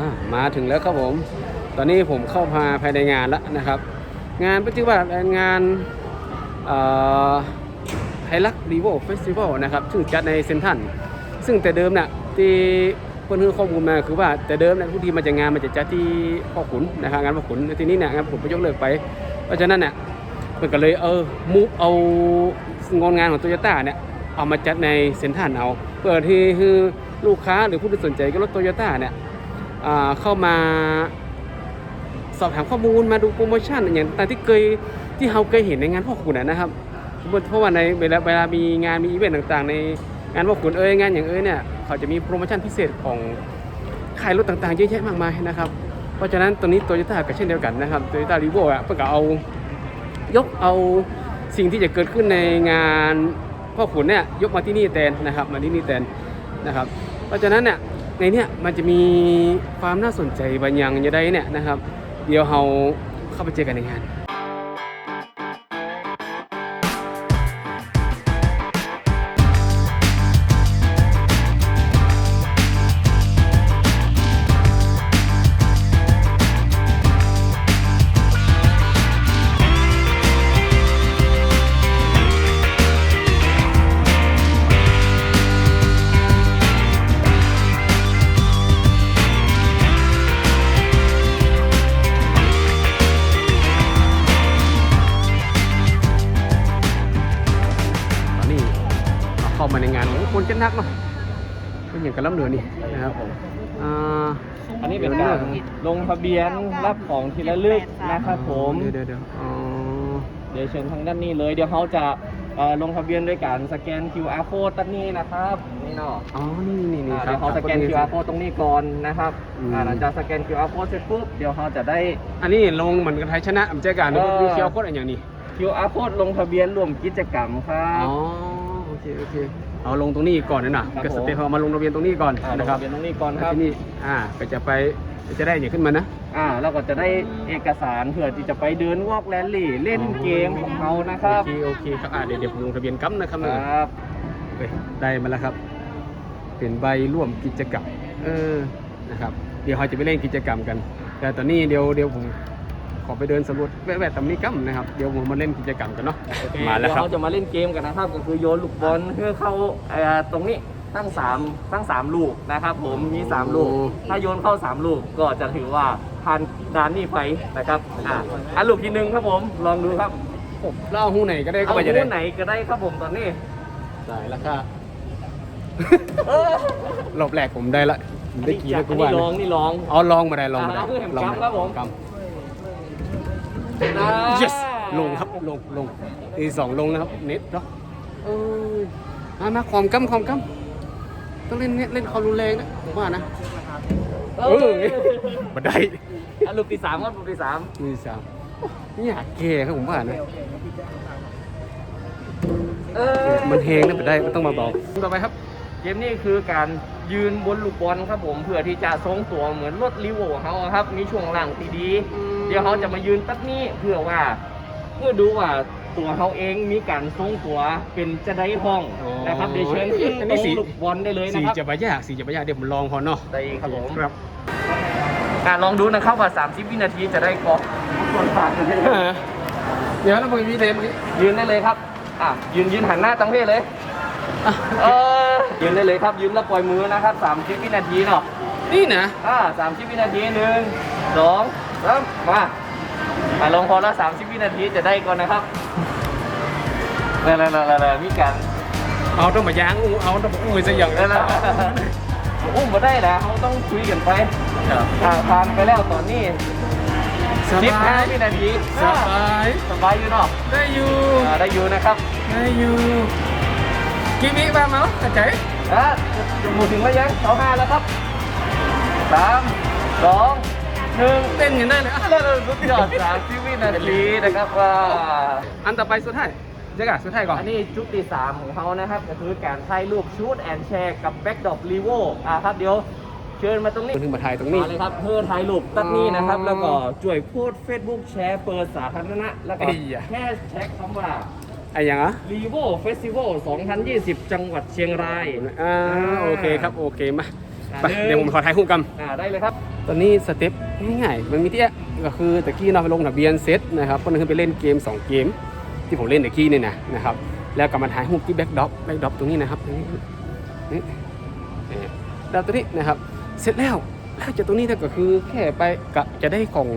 ามาถึงแล้วครับผม ตอนนี้ผมเข้ามาภายในงานแล้วนะครับ งานชื่อว่างานไฮลักรีโวเฟสติวัลนะครับซึ่งจัดในเซนทันซึ่งแต่เดิมเนี่ยที่เพื่อนให้ข้อมูลมาคือว่าแต่เดิมเนี่ยทุกทีมาจากงานมันจะจัดที่พ่อขุนนะครับงานพ่อขุนที่นี้เนี่ยงานพ่อขุนไปยกเลิกไป เพราะฉะนั้นเนี่ยมันก็เลยเออมูฟเอางานงานของโตโยต้าเนี่ยเอามาจัดในเซนทันเอาเพื่อที่ให้ลูกค้าหรือผู้ที่สนใจกับรถโตโยต้าเนี่ย เข้ามาสอบถามข้อมูลมาดูโปรโมชั่นอย่างต่างที่เคยที่เราเคยเห็นในงานพ่อขุนนะนะครับเพราะว่าในเวลาเวลามีงานมีอีเวนต์ต่างๆ ในงานพ่อขุนเอ้ยงานอย่างเอ้ยเนี่ยเขาจะมีโปรโมชั่นพิเศษของขายรถต่างๆเยอะแยะมากมายนะครับ เพราะฉะนั้นตัวนี้โตโยต้าก็เช่นเดียวกันนะครับโตโยต้ารีโวอะเพื่อก็เอายกเอาสิ่งที่จะเกิดขึ้นในงานพ่อขุนเนี่ยยกมาที่นี่แทนนะครับมาที่นี่แทนนะครับ เพราะฉะนั้นเนี่ย ในเนี้ยมันจะมีความน่าสนใจบางอย่างอย่างใดเนี่ยนะครับ เดี๋ยวเราเข้าไปเจอกันในงาน นโอ้โหคนจะนักเนาะเป็นอย่างกันล้ำเหนือนี่นะครับผมอ่า อันนี้เป็นการลงทะเบียนรับของทีละลึกนะครับผม เดี๋ยวเดี๋ยวเดี๋ยวอ๋อเดี๋ยวเชิญทางด้านนี้เลย เดี๋ยวเขาจะเอ่อลงทะเบียนด้วยการสแกน QR code ตัดนี้นะครับนี่เนาะอ๋อนี่นี่นี่อ่าครัเดี๋บยวเขาสแกน QR code ตรงนี้ก่อนนะครับอืม อ่าหลังจากสแกน QR code เสร็จปุ๊บเดี๋ยวเขาจะได้ อันนี้ลงเหมือนกับไทยชนะผมเจอกันเออ มีเคียวโคตรอย่างนี้ QR code ลงทะเบียนร่วมกิจกรรมครัอ๋บ อโอเคโอเค เอาลงตรงนี้ก่อนนะนะครับก็สเตปผมเอามาลงทะเบียนตรงนี้ก่อนอ่าลงนะครับทะเบียนตรงนี้ก่อนแล้วครับ ที่นี่อ่าก็จะไปจะได้อย่างขึ้นมานะ อ่าแล้วก็จะได้เอกสารเผื่อที่จะไปเดินวอล์กแลนลี่เล่นเกมของเขานะครับ โอเคโอเคครับอ่าเดี๋ยวเดี๋ยวผมลงทะเบียนกั๊มนะครับคนะรับเฮ้ยได้มาแล้วครับ เป็นใบร่วมกิจกรรมเออนะครับ เดี๋ยวเราจะไปเล่นกิจกรรมกัน แต่ตอนนี้เดี๋ยวเดี๋ยวผม ขอไปเดินสำรวจแวะๆตำนี้กัมนะครับ เดี๋ยวผมมาเล่นกิจกรรมกันเนาะมาแล้วเดี๋ยวครับเขาจะมาเล่นเกมกันนะครับ ก็คือโยนลูกบอลเพื่อเข้าเอ่อตรงนี้ตั้งสามตั้งสามลูกนะครับผมมีสามลูก ถ้าโยนเข้าสามลูกก็จะถือว่าผ่านด่านนี้ไปนะครับอะอันลูกที่หนึ่งครับผมลองดูครับผมเล่าหูไหนก็ได้ก็เอาไปจะได้คู่ไหนก็ได้ครับผมตอนนี้ได้แล้วค่ะเออรอบแรกผมได้ละผมได้กี่จาแล้กวกูอันว่านี้ลนะองนี่ลองเอาลองมาได้ลองมาได้อ่าคือแหม่มลองากั๊มครับผมกั๊อ่า yes ลงครับลงลงทีสองลงนะครับ เน็ตเนาะเออมามาความกัมความกัมต้องเล่นเน็ตเล่นความรุนแรงนะผมว่านะเอเอออบันไดอันลูกที่สามครับลูกที่สามมีสามนี่อยากเกย์ครับผมว่านะเออมันเฮงนะบันไดมันต้องมาเบาต่อไปครับ เกมนี้คือการ ยืนบนลูกบอลครับผมเพื่อที่จะทรงตัวเหมือนรถลิโวเขาอะครับ มีช่วงหลังที่ดีอืมเดี๋ยวเขาจะมายืนตัดนี้เพื่อว่าเพื่อดูว่าตัวเขาเองมีการทรงตัวเป็นจะได้ห้องนะครับเดี๋ยวเชิญขึ้นอันตรนี้งสีลูกบอลได้เลยนะสีครับจะไปยากสีจะไปยากเดี๋ยวผมลองพอเนาะได้ครับผมครับอะลองดูนะครับว่า30วินาทีจะได้กรอบส่วนผ่านกันได้ไหมเดี๋ยวแล้วมึงมีเทมเมื่อกี้ยืนได้เลยครับอะยืนยืนหันหน้าตั้งเพศเลยอะเออ ยืนได้เลยครับยืนแล้วปล่อยมือนะครับ30วินาทีเนาะนี่นะอ่าสามสิบวินาทีหนึ่งสองสามมาอ่าลงพอแล้วสามสิบวินาทีจะได้ก่อนนะครับแล้วแล้วแล้วแล้วมีการเอาต้องมาย้างอู้เอาต้องมาอู้ไปซะอย่างแล้วแล้วอุ้มมาได้แล้วเขาต้องคุยกันไปอ่าผ่านไปแล้วตอนนี้สสิบบาห้ายวินาทีสบายสบายอยู่เนาะได้อยู่อ่าได้อยู่นะครับได้อยู่กี่วิบ้างมั้งอาจารย์ อะจะหมดถึงแล้วยังเขาห้าแล้วครับสามสองหนึ่งเต้นกันได้เลยอะแล้วสุดยอดสามสิบวินาทีนะครับว่าอันต่อไปสุดท้ายเจ๊กะสุดท้ายก่อน อันนี้ชุดที่สามของเขานะครับก็คือการถ่ายรูปชูดแอนแชร์กับแบ็กดอปรีโวอ่าครับเดี๋ยวเชิญมาตรงนี้ถึงมาถ่ายตรงนี้มาเลยครับเพื่อถ่ายรูปตัดนี้นะครับอ๋อแล้วก็ช่วยโพสต์ Facebook แชร์เปิดสาธารณะแล้วก็ไอ้ยะแค่แท็กคำว่า ไอ้ยังอะรีโวเฟสติวัล2020 จังหวัดเชียงราย อ่าโอเคครับ โอเคมาไปเดี๋ยวผมขอถ่ายรูปกันอ่าได้เลยครับ ตอนนี้สเต็ปง่ายๆ มันมีที่ก็คือตะกี้เราไปลงทะเบียนเซตนะครับก็คือไปเล่นเกม 2 เกม ที่ผมเล่นตะกี้เนี่ยนะนะครับ แล้วก็มาถ่ายรูปที่แบ็กด็อปแบ็กด็อปตรงนี้นะครับตรงนี้นี่นี่แล้วตัวนี้นะครับ เสร็จแล้วแล้วจากตรงนี้ถ้าก็คือแค่ไปก็จะได้ของ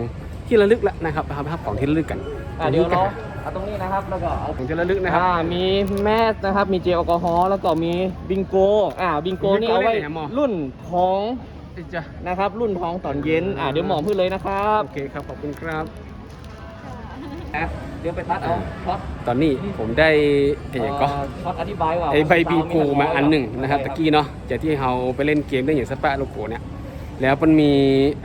ที่ระลึกแล้วนะครับนะครับของที่ระลึกกันอ่าเดี๋ยวเรา เอาตรงนี้นะครับแล้วก็เอาของที่ระลึกนะครับ อ่ามีแมสนะครับมีเจลแอลกอฮอล์แล้วก็มีบิงโกอ่าบิงโกนี่เอาไว้บิงโกนี่ไหนหมอ รุ่นท้องจะนะครับ รุ่นท้องตอนเย็นอ่าเดี๋ยวหมอพูดเลยนะครับโอเคครับขอบคุณครับ อะเดี๋ยวไปทัดเอาช็อตตอนนี้ผมได้ไอ้อย่างก็ เอ่อช็อตอธิบายว่าไอ้ใบบีโกมาอันหนึ่งนะครับตะกี้เนาะจากที่เราไปเล่นเกมได้อย่างสปาโลโกเนี่ยแล้วมันมี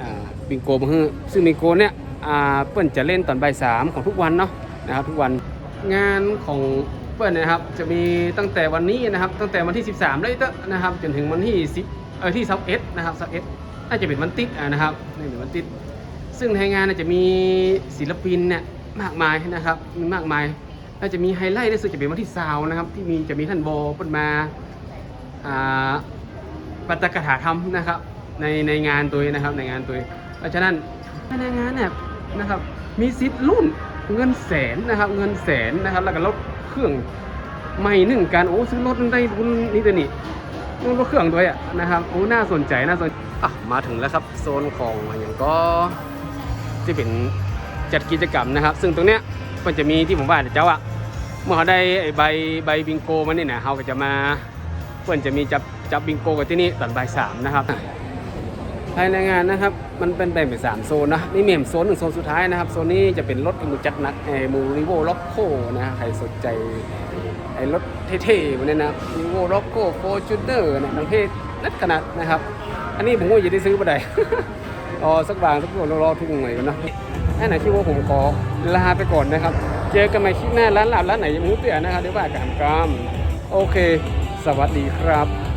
อ่าบิงโกมาให้ซึ่งบิงโกเนี่ยอ่าเปิ้นจะเล่นตอนบ่ายสามของทุกวันเนาะ นะครับทุกวันงานของเปิ้นนะครับจะมีตั้งแต่วันนี้นะครับตั้งแต่วันที่ 13เลยตนะครับจนถึงวันที่10เออที่21นะครับ21น่าจะเป็นวันติดนะครับนี่เป็นวันติด ซึ่งในงานจะมีศิลปินเนี่ยมากมายนะครับมีมากมายน่าจะมีไฮไลท์ได้สุดจะเป็นวันที่ซาวนะครับที่มีจะมีท่านโบเปิดมาอ่าปัตตกถาธรรมนะครับในในงานตัวนะครับในงานตัวเพราะฉะนั้นในงานเนี่ยนะครับมีสิทธิ์รุ่นเงินแสนนะครับ เงินแสนนะครับ แล้วก็รถเครื่องใหม่หนึ่งการโอ้ซื้อรถได้รุ่นนี้ตัวนี้รุ่นรถเครื่องด้วยอะนะครับโอ้น่าสนใจน่าสนอะมาถึงแล้วครับโซนของอย่างก็ที่เป็นจัดกิจกรรมนะครับ ซึ่งตรงเนี้ยมันจะมีที่ผมว่าเดี๋ยวเจ้าอะเมื่อเขาได้ใบใบบิงโกมาเนี่ยนะเขาก็จะมาเพื่อนจะมีจับจับบิงโกกันที่นี่ตอนบ่ายสามนะครับ ภายในงานนะครับ มันเป็นแบ่งเป็นสามโซนนะนี่มีโซนหนึ่งโซนสุดท้ายนะครับ โซนนี้จะเป็นรถไอ้มูจัดนักไอมูริโวล็อกโคนะใครสนใจไอรถเท่ๆพวกนี้นะริโวล็อกโคโฟจูเนอร์นะประเภทนัดขนาดนะครับ อันนี้ผมก็จะได้ซื้อมาได้รอสักบางสักตัวรอทุ่งหน่อยก่อนนะนั่นนะที่ว่าผมขอลาไปก่อนนะครับ เจอกันใหม่คลิปหน้าร้านหลับร้านไหนยังไม่รู้เปลี่ยนนะครับเดี๋ยวว่ากันกรรมโอเค สวัสดีครับ